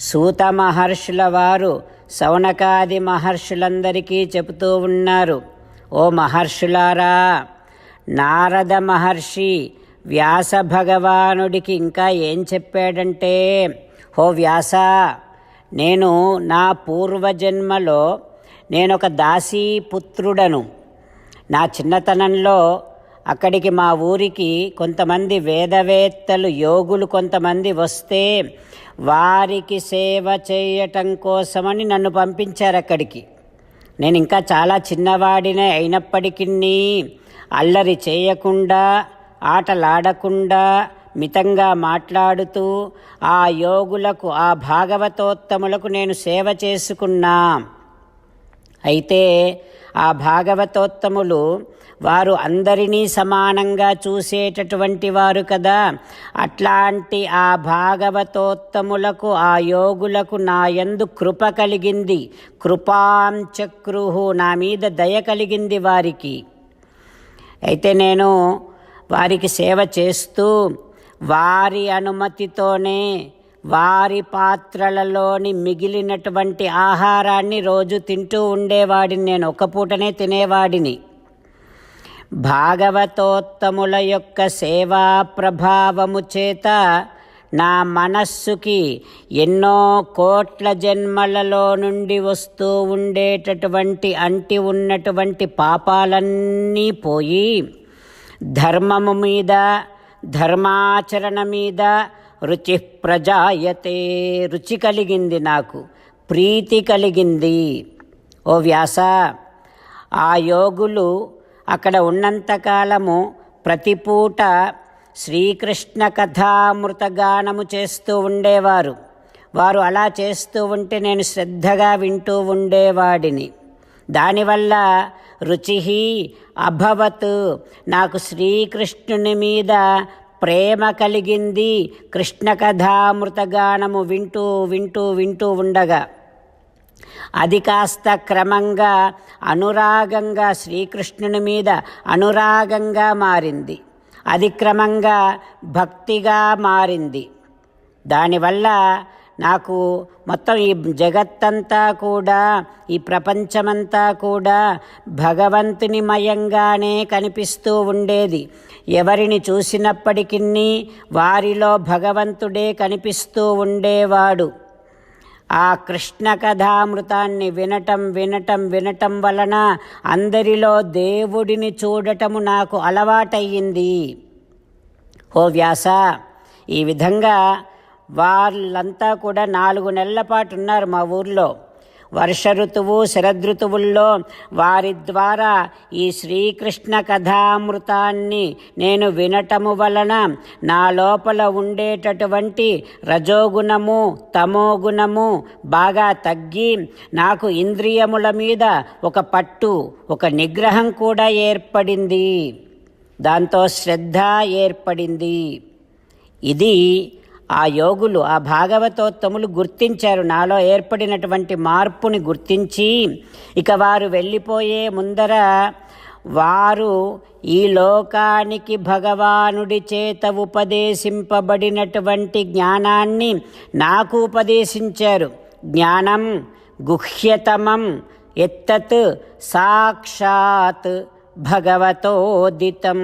సూత మహర్షుల వారు సౌనకాది మహర్షులందరికీ చెబుతూ ఉన్నారు. ఓ మహర్షులారా నారద మహర్షి వ్యాస భగవానుడికి ఇంకా ఏం చెప్పాడంటే హో వ్యాస నేను నా పూర్వజన్మలో నేనొక దాసీపుత్రుడను. నా చిన్నతనంలో అక్కడికి మా ఊరికి కొంతమంది వేదవేత్తలు యోగులు కొంతమంది వస్తే వారికి సేవ చేయటం కోసమని నన్ను పంపించారు అక్కడికి. నేను ఇంకా చాలా చిన్నవాడినే అయినప్పటికీ అల్లరి చేయకుండా ఆటలాడకుండా మితంగా మాట్లాడుతూ ఆ యోగులకు ఆ భాగవతోత్తములకు నేను సేవ చేసుకున్నా. అయితే ఆ భాగవతోత్తములు వారు అందరినీ సమానంగా చూసేటటువంటి వారు కదా. అట్లాంటి ఆ భాగవతోత్తములకు ఆ యోగులకు నా యందు కృప కలిగింది. కృపాంచక్రుహు నా మీద దయ కలిగింది వారికి. అయితే నేను వారికి సేవ చేస్తూ వారి అనుమతితోనే వారి పాత్రలలోని మిగిలినటువంటి ఆహారాన్ని రోజు తింటూ ఉండేవాడిని నేను. ఒక పూటనే తినేవాడిని. భాగవతోత్తముల యొక్క సేవా ప్రభావము చేత నా మనస్సుకి ఎన్నో కోట్ల జన్మలలో నుండి వస్తూ ఉండేటటువంటి అంటి ఉన్నటువంటి పాపాలన్నీ పోయి ధర్మము మీద ధర్మాచరణ మీద రుచి ప్రజాయతే. రుచి కలిగింది నాకు ప్రీతి కలిగింది. ఓ వ్యాస ఆ యోగులు అక్కడ ఉన్నంతకాలము ప్రతి పూట శ్రీకృష్ణ కథామృతగానము చేస్తూ ఉండేవారు. వారు అలా చేస్తూ ఉంటే నేను శ్రద్ధగా వింటూ ఉండేవాడిని. దానివల్ల రుచి అభవత్. నాకు శ్రీకృష్ణుని మీద ప్రేమ కలిగింది కృష్ణ కథామృతగానము వింటూ వింటూ వింటూ ఉండగా. అది కాస్త క్రమంగా అనురాగంగా శ్రీకృష్ణుని మీద అనురాగంగా మారింది. అది క్రమంగా భక్తిగా మారింది. దానివల్ల నాకు మొత్తం ఈ జగత్తంతా కూడా ఈ ప్రపంచమంతా కూడా భగవంతుని మయంగానే కనిపిస్తూ ఉండేది. ఎవరిని చూసినప్పటికీ వారిలో భగవంతుడే కనిపిస్తూ ఉండేవాడు. ఆ కృష్ణ కథామృతాన్ని వినటం వినటం వినటం వలన అందరిలో దేవుడిని చూడటము నాకు అలవాటయ్యింది. ఓ వ్యాస ఈ విధంగా వాళ్ళంతా కూడా నాలుగు నెలల పాటు ఉన్నారు మా ఊర్లో. వర్ష ఋతువు శరదృతువుల్లో వారి ద్వారా ఈ శ్రీకృష్ణ కథామృతాన్ని నేను వినటము వలన నా లోపల ఉండేటటువంటి రజోగుణము తమోగుణము బాగా తగ్గి నాకు ఇంద్రియముల మీద ఒక పట్టు ఒక నిగ్రహం కూడా ఏర్పడింది. దాంతో శ్రద్ధ ఏర్పడింది. ఇది ఆ యోగులు ఆ భాగవతోత్తములు గుర్తించారు. నాలో ఏర్పడినటువంటి మార్పుని గుర్తించి ఇక వారు వెళ్ళిపోయే ముందర వారు ఈ లోకానికి భగవానుడి చేత ఉపదేశింపబడినటువంటి జ్ఞానాన్ని నాకు ఉపదేశించారు. జ్ఞానం గుహ్యతమం ఎత్తత్ సాక్షాత్ భగవతోదితం.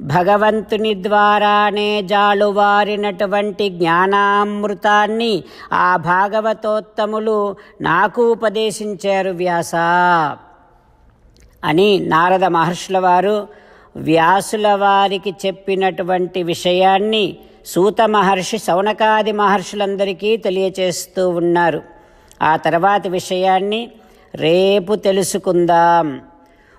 భగవంతుని ద్వారానే జాలువారినటువంటి జ్ఞానామృతాన్ని ఆ భాగవతోత్తములు నాకు ఉపదేశించారు వ్యాస. అని నారద మహర్షుల వారు వ్యాసుల వారికి చెప్పినటువంటి విషయాన్ని సూత మహర్షి సౌనకాది మహర్షులందరికీ తెలియచేస్తూ ఉన్నారు. ఆ తర్వాతి విషయాన్ని రేపు తెలుసుకుందాం.